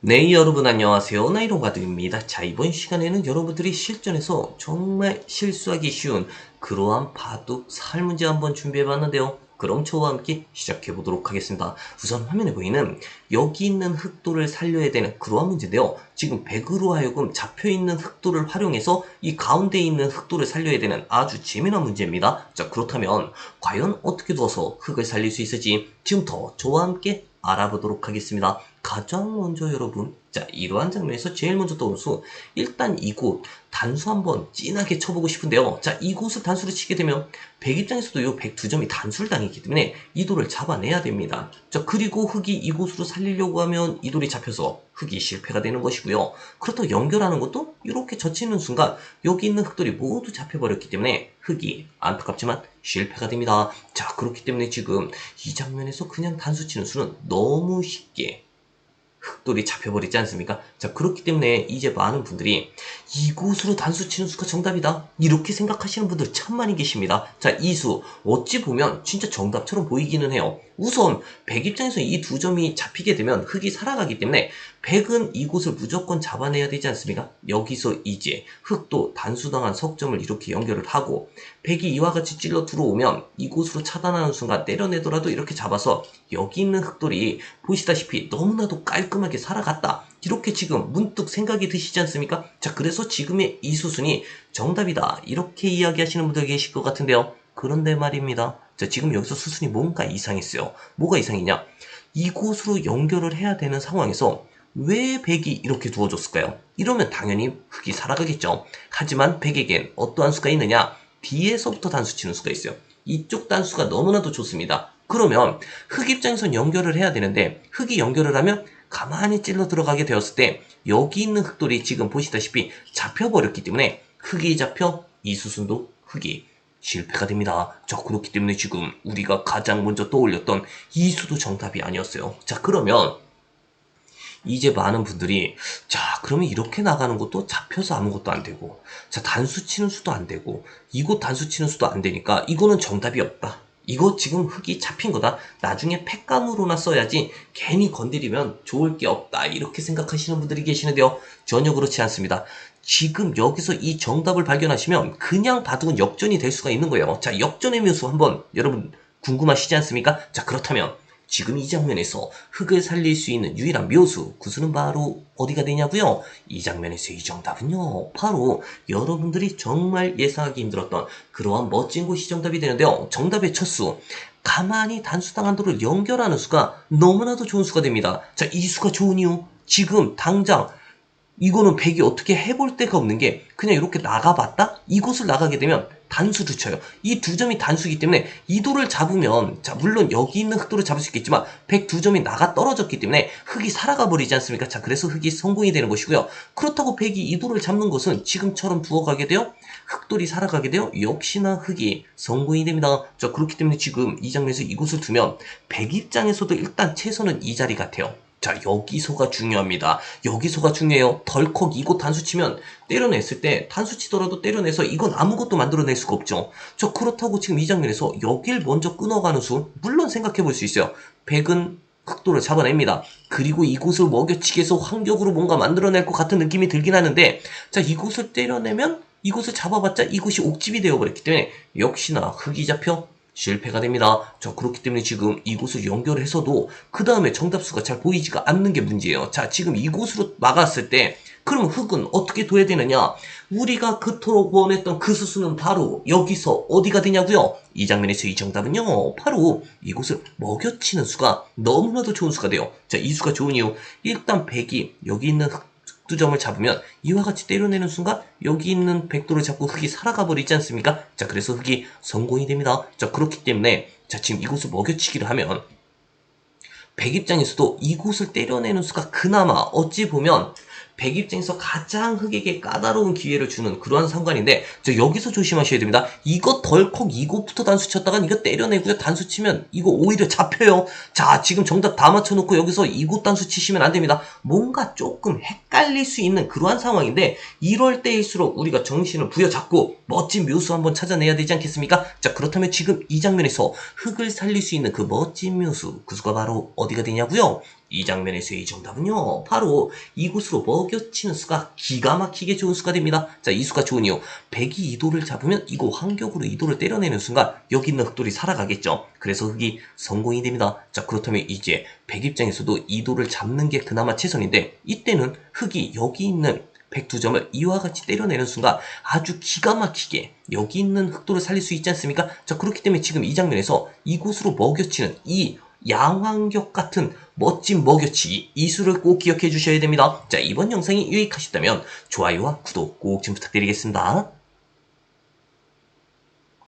네, 여러분 안녕하세요. 나이로가드입니다. 자, 이번 시간에는 여러분들이 실전에서 정말 실수하기 쉬운 그러한 바둑 살 문제 한번 준비해봤는데요. 그럼 저와 함께 시작해보도록 하겠습니다. 우선 화면에 보이는 여기 있는 흑도를 살려야 되는 그러한 문제인데요. 지금 100으로 하여금 잡혀있는 흑도를 활용해서 이 가운데 있는 흑도를 살려야 되는 아주 재미난 문제입니다. 자, 그렇다면 과연 어떻게 두어서 흑을 살릴 수 있을지 지금부터 저와 함께 알아보도록 하겠습니다. 가장 먼저 여러분, 자, 이러한 장면에서 제일 먼저 떠오르는 수, 일단 이곳 단수 한번 진하게 쳐보고 싶은데요. 자, 이곳을 단수를 치게 되면 백 입장에서도 이백두 점이 단수를 당했기 때문에 이 돌을 잡아내야 됩니다. 자, 그리고 흑이 이곳으로 살리려고 하면 이 돌이 잡혀서 흑이 실패가 되는 것이고요. 그렇다고 연결하는 것도 이렇게 젖히는 순간 여기 있는 흑돌이 모두 잡혀버렸기 때문에 흑이 안타깝지만 실패가 됩니다. 자, 그렇기 때문에 지금 이 장면에서 그냥 단수 치는 수는 너무 쉽게 흑돌이 잡혀버리지 않습니까? 자, 그렇기 때문에 이제 많은 분들이 이곳으로 단수 치는 수가 정답이다. 이렇게 생각하시는 분들 참 많이 계십니다. 자, 이 수 어찌 보면 진짜 정답처럼 보이기는 해요. 우선 100 입장에서 이 두 점이 잡히게 되면 흑이 살아가기 때문에 100은 이곳을 무조건 잡아내야 되지 않습니까? 여기서 이제 흑도 단수당한 석점을 이렇게 연결을 하고 100이 이와 같이 찔러 들어오면 이곳으로 차단하는 순간 때려내더라도 이렇게 잡아서 여기 있는 흑돌이 보시다시피 너무나도 깔끔 하게 살아갔다. 이렇게 지금 문득 생각이 드시지 않습니까? 자, 그래서 지금의 이 수순이 정답이다. 이렇게 이야기하시는 분들 계실 것 같은데요. 그런데 말입니다. 자, 지금 여기서 수순이 뭔가 이상했어요. 뭐가 이상이냐? 이곳으로 연결을 해야 되는 상황에서 왜 백이 이렇게 두어졌을까요? 이러면 당연히 흑이 살아가겠죠. 하지만 백에겐 어떠한 수가 있느냐? 뒤에서부터 단수 치는 수가 있어요. 이쪽 단수가 너무나도 좋습니다. 그러면 흑 입장에선 연결을 해야 되는데 흑이 연결을 하면 가만히 찔러 들어가게 되었을 때 여기 있는 흑돌이 지금 보시다시피 잡혀버렸기 때문에 흑이 잡혀 이 수순도 흑이 실패가 됩니다. 자, 그렇기 때문에 지금 우리가 가장 먼저 떠올렸던 이 수도 정답이 아니었어요. 자, 그러면 이제 많은 분들이 자 그러면 이렇게 나가는 것도 잡혀서 아무것도 안 되고 자 단수 치는 수도 안 되고 이곳 단수 치는 수도 안 되니까 이거는 정답이 없다 이거 지금 흙이 잡힌 거다. 나중에 팩감으로나 써야지 괜히 건드리면 좋을 게 없다. 이렇게 생각하시는 분들이 계시는데요. 전혀 그렇지 않습니다. 지금 여기서 이 정답을 발견하시면 그냥 바둑은 역전이 될 수가 있는 거예요. 자 역전의 묘수 한번 여러분 궁금하시지 않습니까? 자 그렇다면 지금 이 장면에서 흙을 살릴 수 있는 유일한 묘수, 그 수는 바로 어디가 되냐고요? 이 장면에서 이 정답은요, 바로 여러분들이 정말 예상하기 힘들었던 그러한 멋진 곳이 정답이 되는데요. 정답의 첫 수, 가만히 단수당 한 도를 연결하는 수가 너무나도 좋은 수가 됩니다. 자, 이 수가 좋은 이유, 지금 당장 이거는 백이 어떻게 해볼 데가 없는 게 그냥 이렇게 나가봤다? 이곳을 나가게 되면 단수를 쳐요. 이 두 점이 단수이기 때문에 이 돌을 잡으면 자 물론 여기 있는 흑돌을 잡을 수 있겠지만 백두 점이 나가 떨어졌기 때문에 흑이 살아가 버리지 않습니까? 자 그래서 흑이 성공이 되는 것이고요. 그렇다고 백이 이 돌을 잡는 것은 지금처럼 부어가게 돼요. 흑돌이 살아가게 돼요. 역시나 흑이 성공이 됩니다. 자 그렇기 때문에 지금 이 장면에서 이곳을 두면 백 입장에서도 일단 최선은 이 자리 같아요. 자, 여기서가 중요합니다. 여기서가 중요해요. 덜컥 이곳 단수 치면 때려냈을 때 단수 치더라도 때려내서 이건 아무것도 만들어낼 수가 없죠. 저 그렇다고 지금 이 장면에서 여길 먼저 끊어가는 수 물론 생각해 볼 수 있어요. 백은 흑도를 잡아냅니다. 그리고 이곳을 먹여치기 해서 환격으로 뭔가 만들어낼 것 같은 느낌이 들긴 하는데 자 이곳을 때려내면 이곳을 잡아봤자 이곳이 옥집이 되어버렸기 때문에 역시나 흑이 잡혀 실패가 됩니다. 자, 그렇기 때문에 지금 이곳을 연결해서도 그 다음에 정답수가 잘 보이지가 않는 게 문제예요. 자, 지금 이곳으로 막았을 때 그럼 흙은 어떻게 둬야 되느냐? 우리가 그토록 원했던 그 수수는 바로 여기서 어디가 되냐고요? 이 장면에서 이 정답은요. 바로 이곳을 먹여치는 수가 너무나도 좋은 수가 돼요. 자, 이 수가 좋은 이유. 일단 백이 여기 있는 흙 두점을 잡으면 이와 같이 때려내는 순간 여기 있는 백도를 잡고 흙이 살아가 버리지 않습니까? 자 그래서 흙이 성공이 됩니다. 자 그렇기 때문에 자 지금 이곳을 먹여치기를 하면 백 입장에서도 이곳을 때려내는 수가 그나마 어찌 보면 백 입장에서 가장 흑에게 까다로운 기회를 주는 그러한 상관인데 저 여기서 조심하셔야 됩니다. 이거 덜컥 이곳부터 단수 쳤다간 이거 때려내고요. 단수 치면 이거 오히려 잡혀요. 자 지금 정답 다 맞춰놓고 여기서 이곳 단수 치시면 안 됩니다. 뭔가 조금 헷갈릴 수 있는 그러한 상황인데 이럴 때일수록 우리가 정신을 부여잡고 멋진 묘수 한번 찾아내야 되지 않겠습니까? 자 그렇다면 지금 이 장면에서 흑을 살릴 수 있는 그 멋진 묘수 그 수가 바로 어디가 되냐고요? 이 장면에서의 정답은요, 바로 이곳으로 먹여치는 수가 기가 막히게 좋은 수가 됩니다. 자, 이 수가 좋은 이유. 백이 이도를 잡으면 이거 환격으로 이도를 때려내는 순간 여기 있는 흑돌이 살아가겠죠. 그래서 흑이 성공이 됩니다. 자, 그렇다면 이제 백 입장에서도 이도를 잡는 게 그나마 최선인데 이때는 흑이 여기 있는 백두 점을 이와 같이 때려내는 순간 아주 기가 막히게 여기 있는 흑도를 살릴 수 있지 않습니까? 자, 그렇기 때문에 지금 이 장면에서 이곳으로 먹여치는 이 양환격 같은 멋진 먹여치기 이 수를 꼭 기억해 주셔야 됩니다. 자, 이번 영상이 유익하셨다면 좋아요와 구독 꼭 좀 부탁드리겠습니다.